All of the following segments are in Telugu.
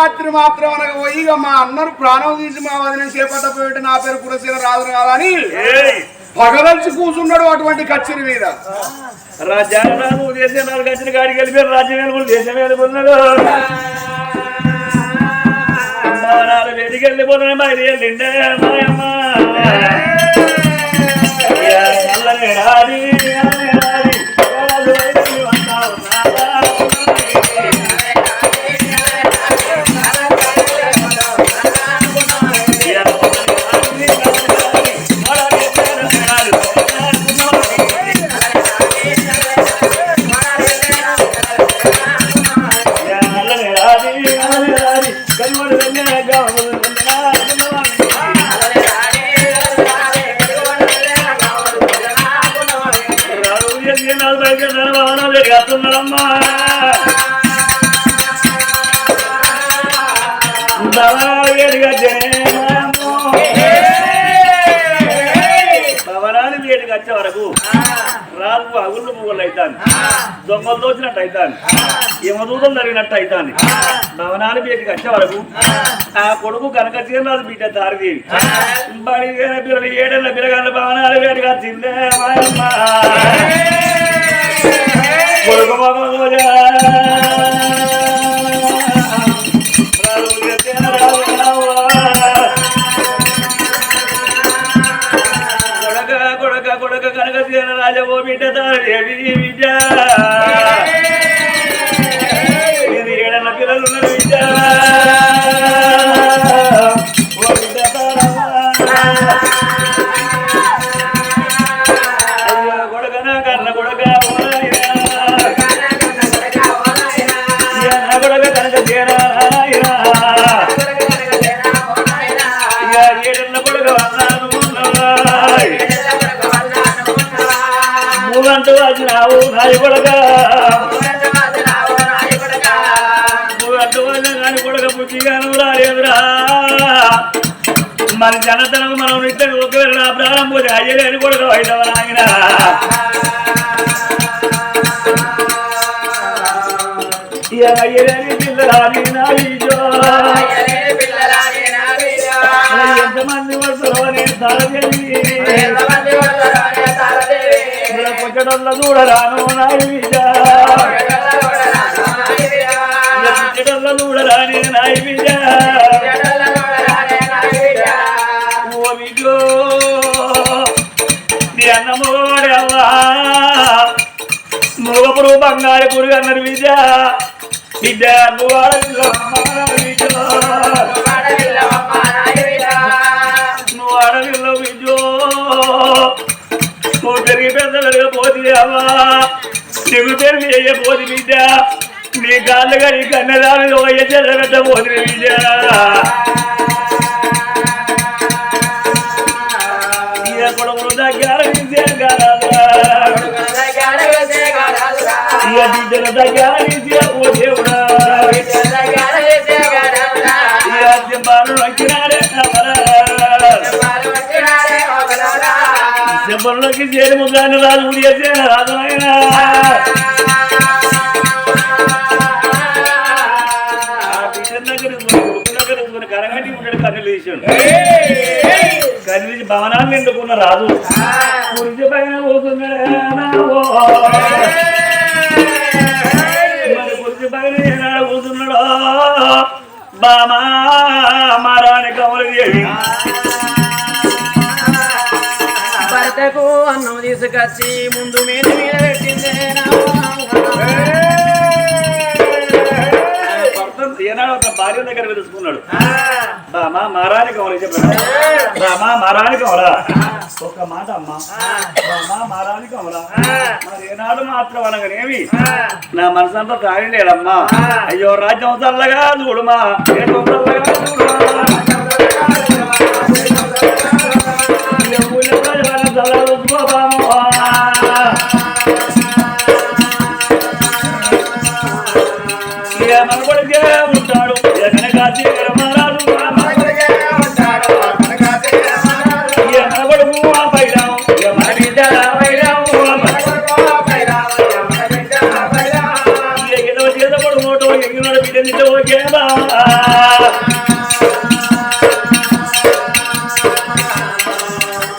రాత్రి మాత్రం అనగా పోయి మా అన్నను ప్రాణం తీసి మా వదిన చేపట్టపోయి నా పేరు కురసీన రాదు కాదని ఏయ్! పగదలిచి కూర్చున్నాడు అటువంటి కచ్చిరి మీద. రాజ్యాంగ నువ్వు చేసే నాలుగు వెళ్ళిపోయారు రాజ్యం దేశం వెళ్ళిపోతున్నాడు నాలుగు వేదికి వెళ్ళిపోతున్నాయి మరి వెళ్ళిండే మాయమ్మ. నల్లని రాడి, అమ్మా భవనాన్ని వేడికి వచ్చే వరకు రాజు అగుళ్ళు పువ్వులు అవుతాను దొంగలు దోచినట్టు అవుతాను యమదూతం జరిగినట్టు అవుతాను భవనాన్ని వేడికి వచ్చే వరకు ఆ. కొడుకు కనక చీరనాథు బిడ్డ దారిదేవి బడి పిల్లలు ఏడేళ్ళ పిల్లగాళ్ళ భవనాలు వేడికి వచ్చిందే మాయమ్మ కొడుకు మగ కొడక కనక సీన రాజవో బిడ్డ తారీ విద్య. మన జనతనకు మనం ఇద్దరు ఒకవేళ పోతే అయ్యలేని కొడుకు అయినవ నాయన? అయ్యలేని పిల్లరాని నాయో ఎంతమంది వస్తారో నేను పుట్టడంలో చూడరాను నాయ అన్నమోడవ్వా. మగపురు బంగారు పురుగు అన్నారు విద్య. విద్య నువ్వు అడవిలో విద్యో. నువ్వు పెరిగి పెద్ద పెరగపోతే అవ్వా. నీకు పెరిగి వేయపోతే విద్య. నీ కాళ్ళుగా నీ కన్నదాని ఒక ఎచ్చ పోతుంది విద్య. సింబల్లోకి చేరి ముద్దాన్ని రాజు గుడి రాజు ఆయన ఉంటాడు కన్నులు తీసాడు భవనాలు నిండుకున్న రాజు. గురించి పైన మరి గురించి పైన ఏనాడు బామా మారాని కమలు భర్తకు అన్నం తీసుకొచ్చి ముందు మీద మీద పెట్టిందే ఏనాడు ఒక భార్య దగ్గర తెలుసుకున్నాడు బామా మారాని కమలు చెప్పాడు బామా మారాని కమలా ఒక మాట అమ్మా. బామా మారాని కమలా మరి ఏనాడు మాత్రం అనగానేమి నా మనసంతా తాగిండేడమ్మా. అయ్యో రాజ్యం చల్లగా చూడుమా. దేశం చల్లగా చూడుమా. చూడబామా. ఇక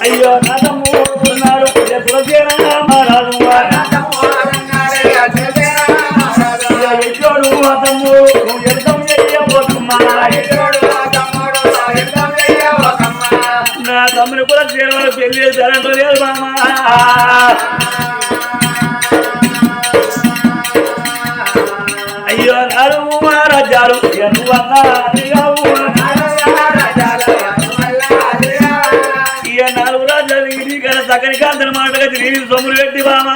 అయ్యో నా తమ్ముడు ఉన్నాడు తులసేన మహారాజు ఎచ్చోడు ఆ నువ్వు యుద్ధం చేయబోతుమ్మా నా తమ్ముడు కూడా చేరవల పెళ్ళి చేశారంటూ లేదు మామా. అయ్యో నాడు మహారాజారు ఎన్నువన్నా ఇది గల మాటగా తిరిగి సొమ్ములు పెట్టి బామా.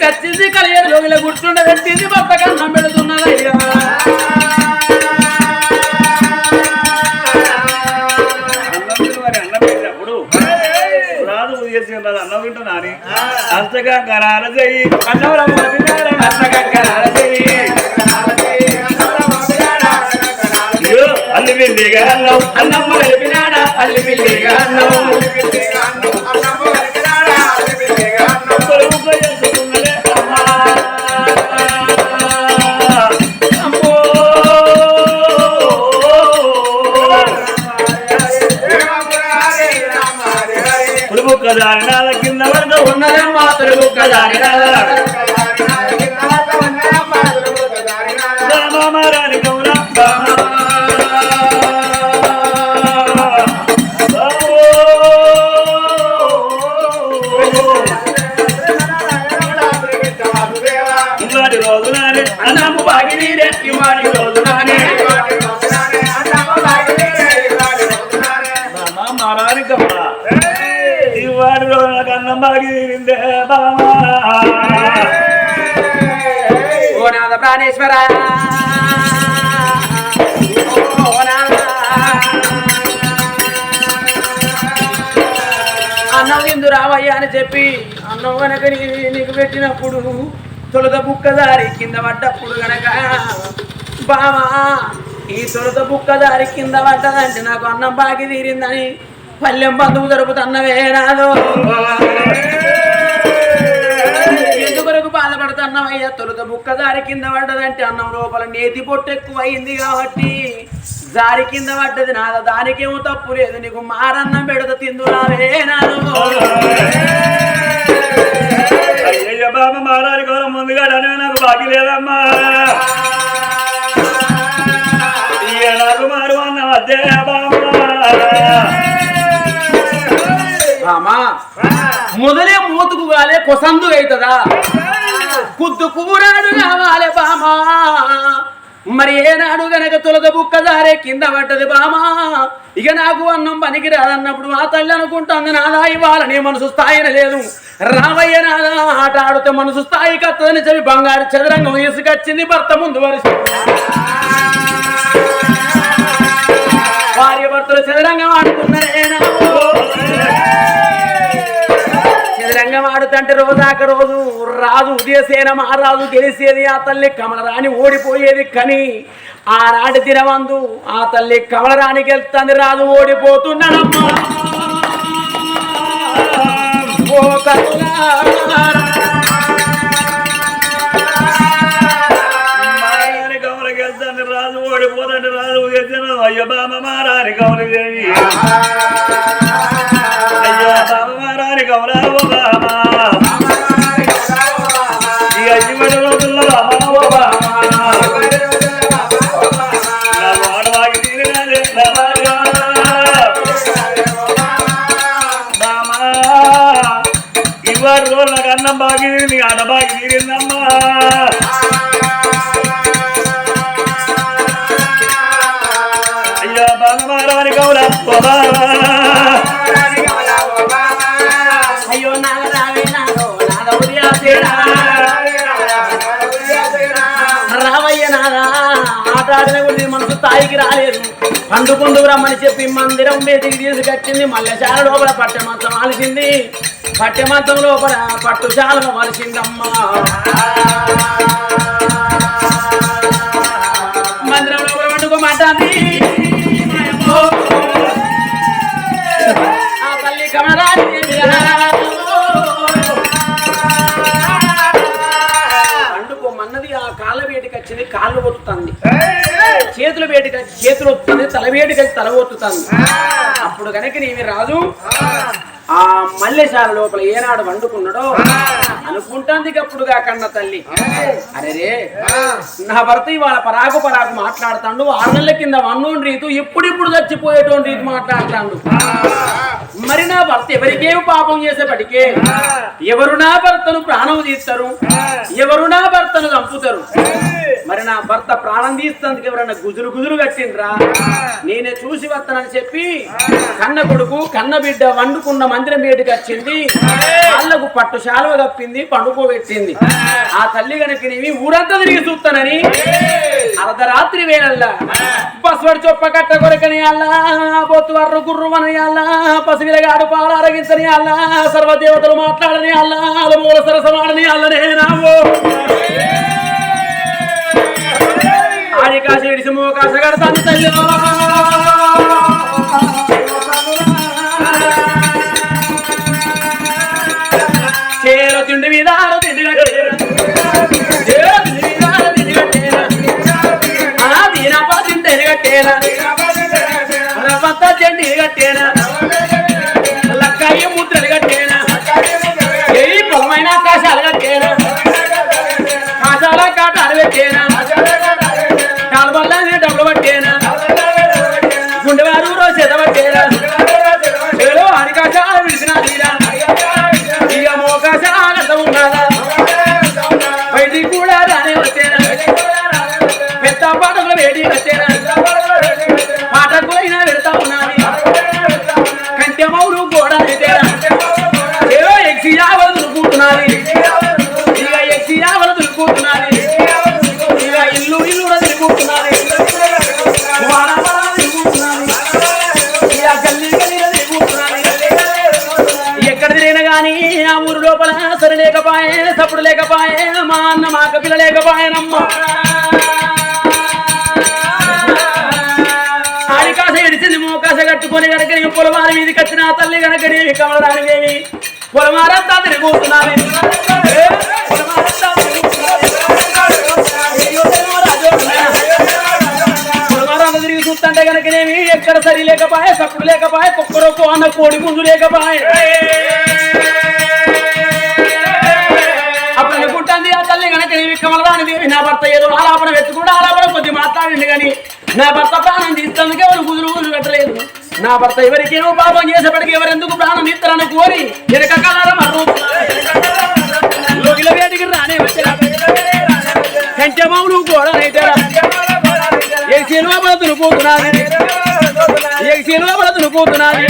భర్తను తీసుకొచ్చింది కలియదు లోగిల కూర్చుండబెట్టింది భర్త కన్నం పెడుతున్నదయ్యా. అన్నం మరి అన్నం పెట్టినప్పుడు రాదు చేసి రాదు అన్నం వింటున్నాని అంతగా కరాల చెయ్యి అన్నం. అంతగా కరాల చెయ్యి అయ్యో, అల్లి బిల్లిగా అన్నం అన్నం అల్లి బిల్లిగా అన్నం. కొడుకు కదారి కింద పడతా ఉన్నదమ్మా కొడుకు కదారి నాల అన్నం గనక నీకు పెట్టినప్పుడు తొలత బుక్కదారి కింద పడ్డప్పుడు గనక. బావా ఈ తొలత బుక్కదారి కింద పడ్డదంటే నాకు అన్నం బాగి తీరిందని పల్లెం బంధువు జరుపుతున్నవే నాదో. ఎందుకొరకు బాధపడుతున్నావయ్యా? తొలత బుక్క దారి కింద పడ్డదంటే అన్నం లోపల నేతి పొట్టు ఎక్కువైంది అయింది కాబట్టి దారి కింద పడ్డది నాద. దానికేమో తప్పు లేదు నీకు మారన్నం పెడత తిందురావే నాదు. అయ్యయ్య మారాలి గౌరవం ముందుగా నన్ను నాకు బాకీ లేదమ్మా నాకు మారు అన్న అదే బామ్మ మొదలే మూతుకు కాలే కొసందు అవుతుందా కుద్దు కూరాడు కావాలి బామా. మరి ఏనాడు గనక తొలద బుక్క దారే కింద పడ్డది బామా. ఇక నాకు అన్నం పనికి రాదన్నప్పుడు ఆ తల్లి అనుకుంటుంది నాదా ఇవ్వాలని మనసు స్థాయిన లేదు. రామయ్య నాదా ఆట ఆడితే మనసు స్థాయి కత్తదని చెవి బంగారు చదరంగం ఇసుకొచ్చింది భర్త ముందు వరుస. భార్య భర్తలు చదరంగం ఆడుతున్నారేనా చదరంగం ఆడుతంటే రోజాక రోజు రాజు ఉదయసేన మహారాజు గెలిచేది ఆ తల్లి కమలరాణి ఓడిపోయేది కని ఆనాటి దినవందు ఆ తల్లి కమలరాణి గెలుస్తుంది రాజు రాజు ఓడిపోదండి రాజు అయ్యో బామ్మ మారాని కౌలు అయ్యో బామ్మ మారాని కౌలా బామా స్థాయికి రాలేదు పండుకుందుకు రమ్మని చెప్పి మందిరం బయటికి తీసుకొచ్చింది మల్లెశాల లోపల పట్టె మంచం ఆలిసింది పట్టె లోపల పట్టుశాల వలిసిందమ్మా మందిరం లోపల వండుకోమంటాంది ఆ తల్లి పండుకోమన్నది ఆ కాళ్ళ వేటికి వచ్చింది కాళ్ళు ఒత్తుతుంది వచ్చి చేతులు ఒత్తుతుంది తల వేటికి వచ్చి తల ఒత్తుతుంది అప్పుడు కనుక నీవి రాజు ఆ. మల్లెశాల లోపల ఏనాడు వండుకున్నాడో అనుకుంటాంది అప్పుడుగా కన్న తల్లి. అరే నా భర్త ఇవాళ పరాకు పరాకు మాట్లాడుతాడు ఆరు నెలల కింద వన్నోని రీతు ఇప్పుడిప్పుడు చచ్చిపోయేటువంటి రీతి మాట్లాడుతాడు. మరి నా భర్త ఎవరికేం పాపం చేసేపటికే? ఎవరు నా భర్తను ప్రాణం తీస్తారు? ఎవరు నా భర్తను చంపుతారు? మరి నా భర్త ప్రాణం తీస్తందుకు ఎవరన్నా గుజురు గుజురు కట్టిండ్రా? నేనే చూసి వస్తానని చెప్పి కన్న కొడుకు కన్న బిడ్డ వండుకున్న మందిరం బయటకు వచ్చింది. వాళ్ళకు పట్టు శాలువ కప్పింది పండుకోబెట్టింది. ఆ తల్లి గనక నీవి ఊరంతా తిరిగి చూస్తానని అర్ధరాత్రి వేళల్లా పసువడి చొప్ప కట్ట కొరకని అల్లా బొత్తు వర్రు గుర్రు అల్లా పసివిలగాడు పాలు అరగించని అల్లా సర్వదేవతలు మాట్లాడని అల్లా మూల సరసమాడని అల్లనే నావో ఆడి కాశ ఇడిసి మో కాశ తల్లి చేలో తిండి మీద తిండి చెండి కట్టేనా లక్కయ్య ముద్రలు కట్టేనా ఏ పొలమైన కాశాలు కట్టేనా కాశాల కాటాలు పెట్టేనా పిల్ల ఆడికాస ఎడిచింది మోకాస కట్టుకొని కనుక నీ పొలమారి మీదకి కట్టిన తల్లి కనుక నీవి కమలరానివేమి పొలమారంతా తిరుగుతున్నది పొలమారంతా తిరుగుతున్నది. అయ్యో, రాజు, పొలమారంతా చూస్తుంటే కనుకనేమి ఎక్కడ సరి లేకపాయే సప్పుడు లేకపాయే కుక్కరొక్కు అన్న కోడి గుంజు లేకపాయే. తల్లి దేవి నా భర్త ఏదో ఆలాపన వెతుకుండా ఆలాపన కొద్ది మాట్లాడండి కానీ నా భర్త ప్రాణం తీస్తానికి ఎవరు గుదురు గుదురు పెట్టలేదు. నా భర్త ఎవరికేమో పాపం చేసేపటికి ఎవరెందుకు ప్రాణం తీస్తారని కోరి వెనక కలర వేటికి రానే వచ్చా కంచె మౌను కూడా ఏ సినిమా బతులు పోతున్నది ఏ సినిమా బతులు పోతున్నది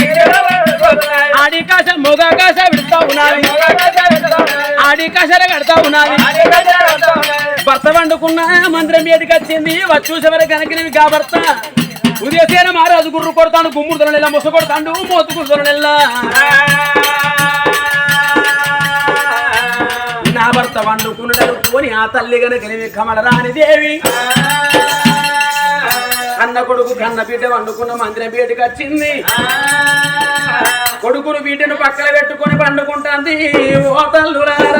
ఆడి కాశ మొగ కాశ విడుతా ఉన్నది ఆడి కాశల కడతా ఉన్నది భర్త వండుకున్న మందిరం మీదకి వచ్చింది. వచ్చి చూసేవరకు కనుక గా భర్త ఉదయసేన మహారాజు గుర్రు కొడతాడు గుమ్ముడు నెల ముస కొడతాడు మోతుకుడు గుర్రు నెల నా భర్త వండుకున్నాడు పోని ఆ తల్లి గనక కమలరాని దేవి. కన్న కొడుకు కన్న బిడ్డ వండుకున్న మందిరం బీటకి వచ్చింది. కొడుకును బిడ్డను పక్కన పెట్టుకొని పండుకుంటుంది. ఓ తల్లులారా.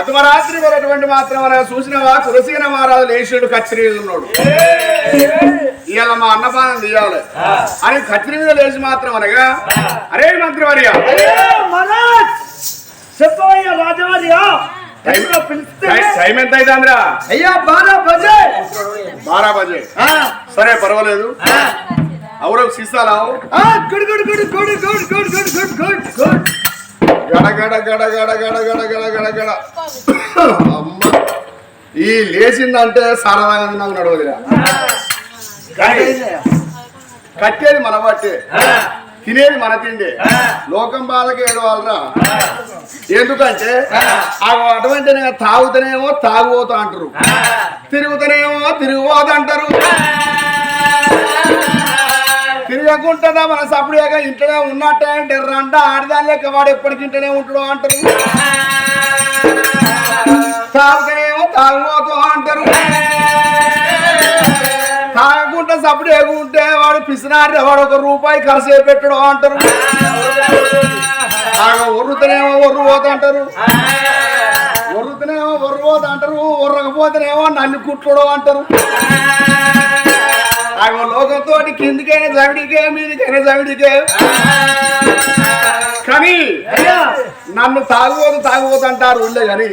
అతమరాత్రి వేరేటువంటి మాత్రం చూసినవా? కురసీన మహారాజు లేచాడు ఉన్నాడు. ఇవాళ మా అన్నపానం తీయాలి. అని కచ్చిరి మీద లేచి మాత్రం అనగా అరే మంత్రివర్య. చెప్పవయ్యా రాజవారియా టై- టైం ఎంత అవుతుందిరా అయ్యా బాగా బజే బారా బజే సరే పర్వాలేదు అవురు సీసాలావు good good good good good good good good good good గడ గడ గడ గడ గడ గడ గడ గడ గడ అమ్మ ఈ లేచిందంటే సరదాగా నాకు నడవదిరా కట్టేది మన బట్టే తినేది మన తిండి. లోకం బాధకి ఏడవాలరా? ఎందుకంటే ఆ. అటువంటి తాగుతనేమో తాగుపోతా అంటారు. తిరుగుతనేమో తిరిగిపోతా అంటారు. తిరగకుంటుందా మన సపరేగా ఇంట్లోనే ఉన్నట్టే అంటే రంట ఆడదాని లెక్క వాడు ఎప్పటికి ఇంట్లోనే ఉంటాడు అంటారు. తాగుతనేమో తాగుపోతూ అంటారు. తాగకుండా సప్పుడు వాడు పిసినారి వాడు ఒక రూపాయి ఖర్చు పెట్టడు అంటారు. ఒర్రుతనేమో ఒర్రు పోతా అంటారు. ఒర్రుతనేమో ఒర్రు పోతా అంటారు ఒర్రకపోతేనేమో నన్ను కుట్లడు అంటారు. ఆగో లోకంతో కిందికైనా జవిడికే మీదికైనా జవిడికే. కానీ నన్ను తాగుబోదు తాగుబోతు అంటారు ఉండే కానీ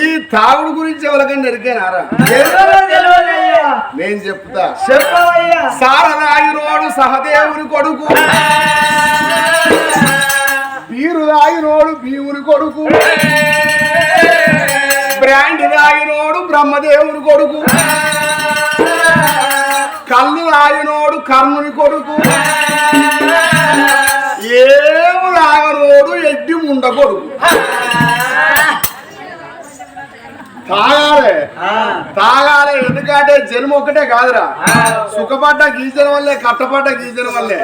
ఈ తాగుడు గురించి ఎవరికైనా ఎరికేనారా నేను చెప్తా. చెప్పవయ్యా. సారదాగినోడు సహదేవుని కొడుకు. బీరు దాగినోడు భీముని కొడుకు. బ్రాండ్ దాగినోడు బ్రహ్మదేవుని కొడుకు. కళ్ళు దాగినోడు కర్ణుని కొడుకు. ఏము దాగనోడు ఎడ్డి ముండ కొడుకు. తాగాలే. తాగాలి ఎందుకంటే జన్మ ఒక్కటే కాదురా. సుఖపడ్డ గీజన వల్లే కట్టపడ్డ గీజన వల్లే.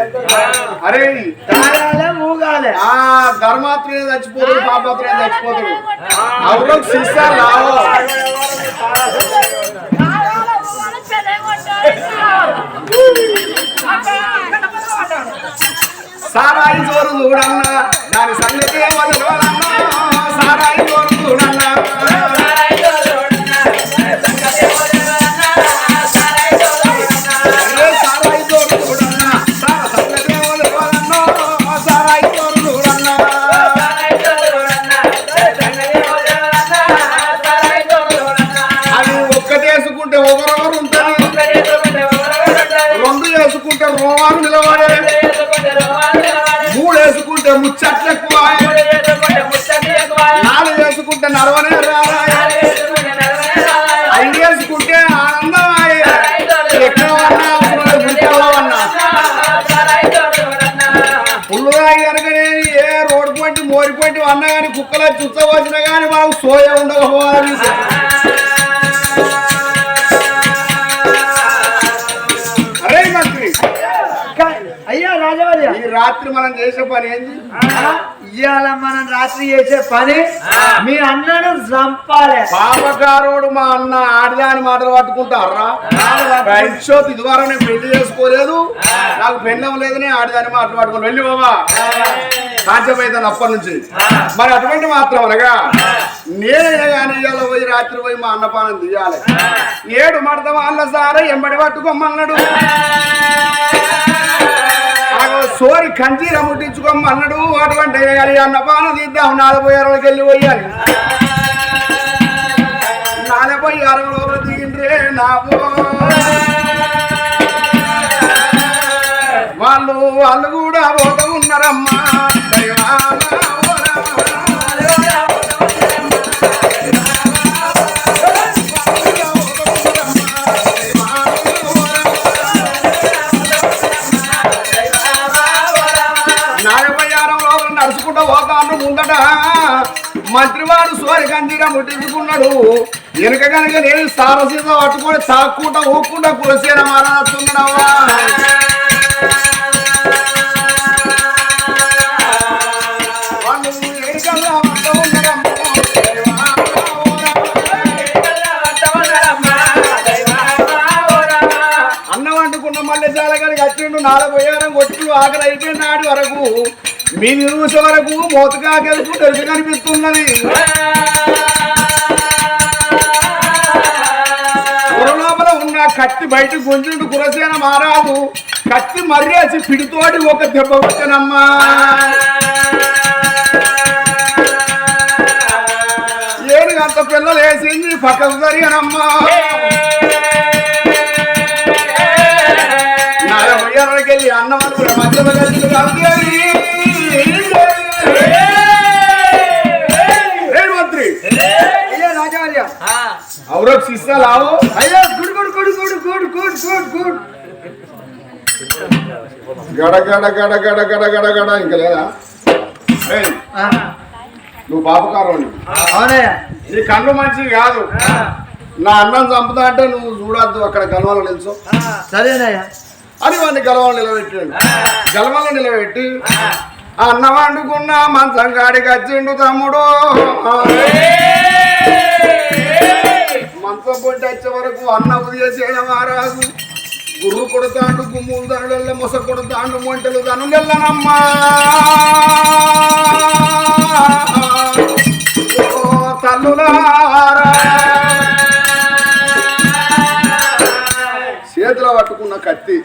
అరే తాగాలే ఊగాలే ఆ ధర్మాత్రే చచ్చిపోతాడు పాపాత్రే చచ్చిపోతాడు. అవును శిష్య రావు. సారాయి జోరు చూడన్నా దాని సంగతి సారాయి జోరు నిలవాడే మూడేసుకుంటే ముచ్చట్లకు ఆయన మనం చేసే పని ఏంది? ఇవాళ మనం రాత్రి చేసే పని మీ అన్నను చంపాలి. పాపకారోడు మా అన్న ఆడదాని మాటలు పట్టుకుంటారా? షోత్ ఇదివరకు నేను పెళ్ళి చేసుకోలేదు. నాకు పెళ్ళం లేదని ఆడదాని మాటలు పట్టుకుని వెళ్ళి బాబా సాధ్యమైందని అప్పటి నుంచి. మరి అటువంటి మాత్రం అనగా నేనైనా కానీ ఇవాళ పోయి రాత్రి పోయి మా అన్నపానం తీయాలి. ఏడు మడత వాళ్ళ సారా ఎంబడి పట్టుకోమన్నాడు. సోరి కంచీర ముట్టించుకోమన్నాడు అటువంటి అన్న అన్నపానం తీద్దాం. నలభై అరవైకి వెళ్ళి పోయాలి. నలభై అరవై లోపల దిగిండ్రే నావో వాళ్ళు వాళ్ళు కూడా పోతూ ఉన్నారమ్మా. దైవాలా మంత్రివాడు సోరి కందిగా ముట్టించుకున్నాడు. వెనుక కనుక నేను సారసీత పట్టుకొని తాక్కుంటా ఊక్కుంటా కులసేన మారస్తున్నాడవా అన్నం వండుకున్న మళ్ళీ చాలా కానీ వచ్చిండు నాలుగు పోయారం కొట్టు ఆకలి అయిపోయిన నాటి వరకు. మీ నిరూసే వరకు మోతగా గెలుపు తెలుసు కనిపిస్తున్నది. కత్తి బయటకు గుంజుడు కురసేన మారాదు కత్తి మర్రేసి పిడితోటి ఒక దెబ్బ కొట్టనమ్మా ఏడు అంత పిల్లలు వేసింది పక్కకు జరిగనమ్మా. నాయనకి అన్నం మధ్యలో కలిసి ఔరక్ శిస్తా లావు? అయ్యా good good good good good good good good. గడ గడ గడ గడ గడ గడ గడ ఇంకా లేదా? నువ్వు పాపకారం నీ కళ్ళు మంచివి కాదు. నా అన్నం చంపుతా అంటే నువ్వు చూడొద్దు అక్కడ గలవాలో నిలుచు. సరేనయ్యా. అని వాడిని గలవాలు నిలబెట్టాడు. గలవాలో నిలబెట్టి ఆ. అన్నం వండుకున్న మంచం కాడికి వచ్చిండు తమ్ముడు. మంచం వచ్చే వరకు అన్న ఉదయం మారాదు గుర్రు కొడతాండు గుమ్ములు దండల మొస కొడతాండు మొంటలు దనులెల్లనమ్మా తల్లులారా. చేతిలో పట్టుకున్న కత్తి.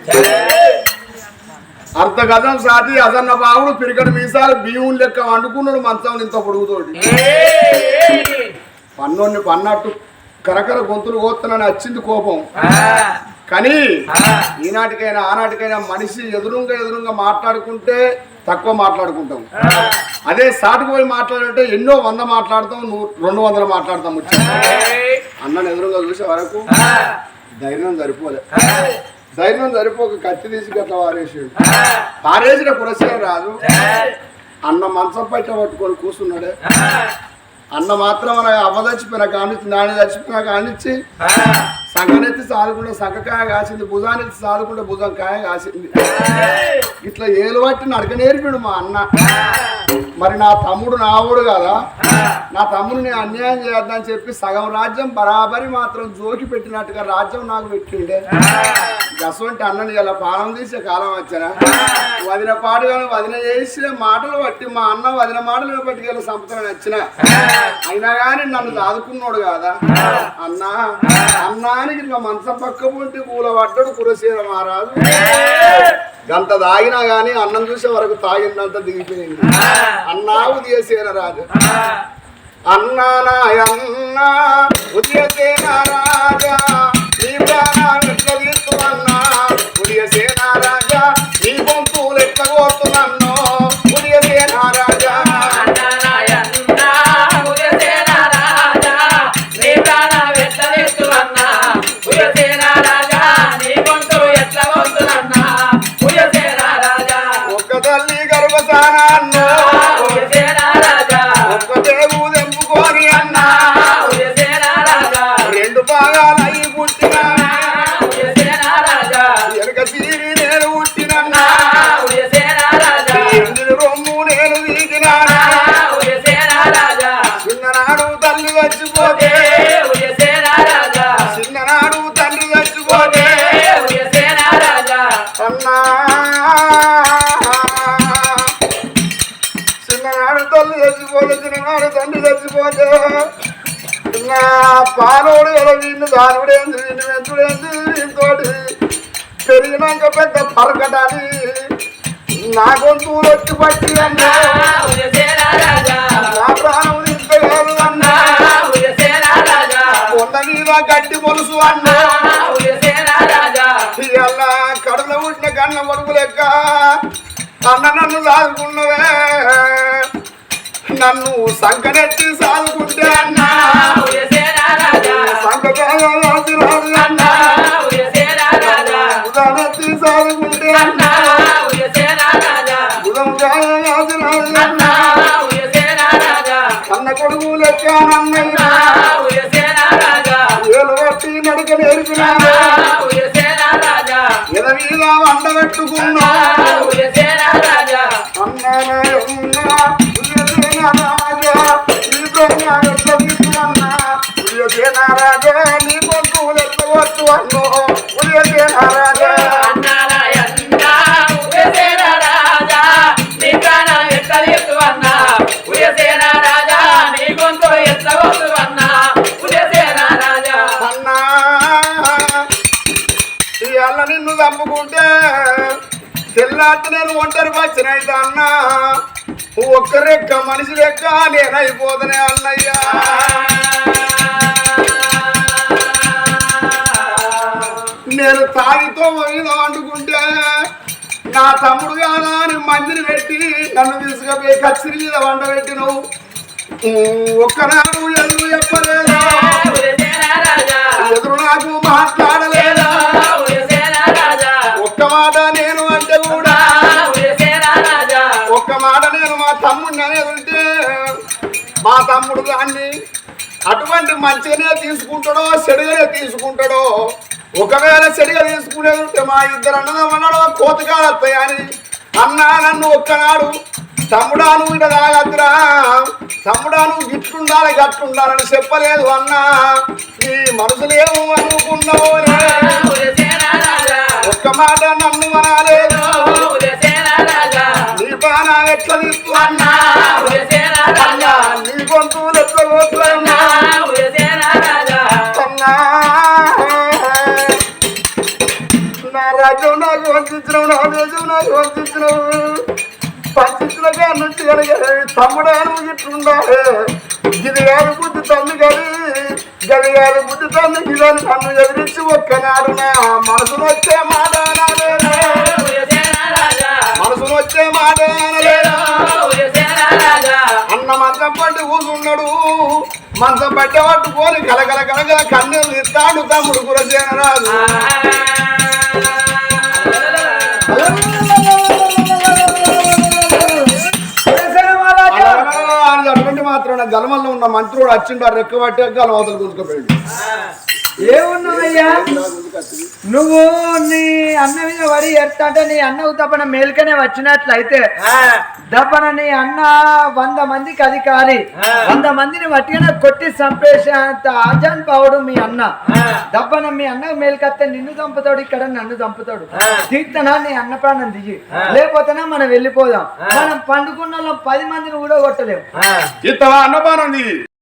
అర్ధ గజం సాటి అసన్న బావుడు పిరికడు మీసాలు బియ్యం లెక్క వండుకున్నాడు మంచం ఇంత పొడుగుతోటి. పన్నోడిని పన్నట్టు కరకర గొంతులు కోస్తున్నాను వచ్చింది కోపం. కానీ ఈనాటికైనా ఆనాటికైనా మనిషి ఎదురుంగా ఎదురుంగా మాట్లాడుకుంటే తక్కువ మాట్లాడుకుంటాం. అదే సాటుకు పోయి మాట్లాడంటే ఎన్నో వంద మాట్లాడతాం రెండు వందలు మాట్లాడతాం వచ్చి. అన్నని ఎదురుగా చూసే వరకు ధైర్యం సరిపోలే. ధైర్యం సరిపోక కత్తి తీసి గట్ల వారేసాడు పారేసిన పురస్కారం రాదు. అన్న మంచం పట్ట పట్టుకొని కూర్చున్నాడే. అన్న మాత్రం మన అవ్వ చచ్చిపోయిన కానిచ్చి నాన్న చచ్చిపోయిన కానిచ్చి సంగనెత్తి సాదుకుంటే సంకకాయ కాసింది భుజానెత్తి సాదుకుంటే భుజం కాయ కాసింది. ఇట్లా ఏలు పట్టి నడక నేర్పిడు మా అన్న. మరి నా తమ్ముడు నావుడు కదా నా తమ్ముడిని అన్యాయం చేయొద్దని చెప్పి సగం రాజ్యం బరాబరి మాత్రం జోకి పెట్టినట్టుగా రాజ్యం నాకు పెట్టిండే. గసవంటి అన్నని ఇలా పానం తీసే కాలం వచ్చానా? వదిన పాటుగా వదిన చేసే మాటలు బట్టి మా అన్న వదిన మాటలు బట్టి గల సంపదలు నచ్చిన అయినా కానీ నన్ను దాదుకున్నాడు కదా? అన్నా అన్నానికి ఇట్లా మంచం పక్క పొంటి పూల పడ్డాడు కురసీర మహారాజు. గంత తాగినా గానీ అన్నం చూసే వరకు తాగిందంత దిగిపోయింది. అన్నా ఉదయసేన రాజు. అన్నా నాయన్నా ఉదయసేన రాజా. తల్లి చచ్చిపోతే చిన్ననాడు తండ్రి చచ్చిపోతే అన్నా. చిన్ననాడు తల్లి చచ్చిపోతే చిన్ననాడు తండ్రి చచ్చిపోతే నా పాలోడు ఎలా వీళ్ళు దానుడేంది వీళ్ళు వెంచుడేంది వీళ్ళతోటి పెరిగినాక పెద్ద పరకటాని నా గొంతు వచ్చి పట్టి అన్నా. గడ్డి మొలుసు అన్నా. అలా కడుపులో ఉంటే గన్న మరుపు లెక్క. అన్న నన్ను లాగుకున్నవే. నన్ను సంకనెత్తి సాగుకుంటే అన్న. సంకరాజు రాజు ఉదయం అన్న. కొడుకు లెక్క అన్నయ్య నేర్పినా ఎదవీలా వండబెట్టుకున్నా ఒంటరి వచ్చినైతే అన్నా ఒక్క రెక్క మనిషి లెక్క నేనైపోతనే అన్నయ్యా. నేను తాగితో మీద వండుకుంటే నా తమ్ముడు కాదా అని మందిని పెట్టి నన్ను తీసుకుపోయి కచ్చిరి మీద వండ పెట్టినవు ఒక్కనాడు ఎదురు చెప్పలేదు? ఎదురు నాకు మాట్లాడలేదు మా తమ్ముడు దాన్ని అటువంటి మంచిగానే తీసుకుంటాడో చెడుగానే తీసుకుంటాడో ఒకవేళ చెడుగా తీసుకునేది ఉంటే మా ఇద్దరు అన్నదమ్మన్నాడు కోతకాలు అని అన్నా నన్ను ఒక్కనాడు తమ్ముడా నువ్వు ఇట తాగద్దురా. తమ్ముడా నువ్వు గిట్లుండాలి గట్లుండాలని చెప్పలేదు అన్నా. నీ మనసులేమో అనుకున్నావు ఒక్క మాట నన్ను అనాలేదు బాణా ఎట్లా అన్నా నీ గొంతు ఎట్లా పోతు అన్నా అన్నా నా రాజ్యం నాకు వంచించినావు నా దేశం నాకు పంచించిన కాడి నుంచి కనుక తమ్ముడా నువ్వు ఇట్లుండాలి ఇది కాదు బుద్ధి తల్లి గది గది కాదు బుద్ధి తల్లి గిదని నన్ను ఎదిరించి ఒక్కనాడు నా మనసులో వచ్చే మాట అనలేదా? మాట అన్న మంచం పట్టి కూసున్నాడు మంచం పట్టి పట్టుకొని కలకల కలగల కన్నీళ్ళు ఇస్తాడు తమ్ముడు కురసేనరాజు అని అటువంటి మాత్రం గలమల్లో ఉన్న మంత్రుడు వచ్చిండు ఆ పట్టి గలం అవతలు గుంజుకుపోయాడు ఏమున్నావయ్యా? నువ్వు నీ అన్న మీద వరి ఎత్తంటే నీ అన్నకు తప్పన మేలుకనే వచ్చినట్లయితే దప్పన నీ అన్న వంద మందికి అధికారి వంద మందిని వట్టిగానే కొట్టి చంపేసేంత ఆజాన్ పావుడు మీ అన్న. దప్పన మీ అన్న మేలుకత్తే నిన్ను చంపుతాడు ఇక్కడ నన్ను చంపుతాడు. తీర్థనా నీ అన్న ప్రాణం దిగి. లేకపోతేనే మనం వెళ్ళిపోదాం. మనం పండుకున్న పది మందిని కూడా కొట్టలేము అన్నపానం దిగి.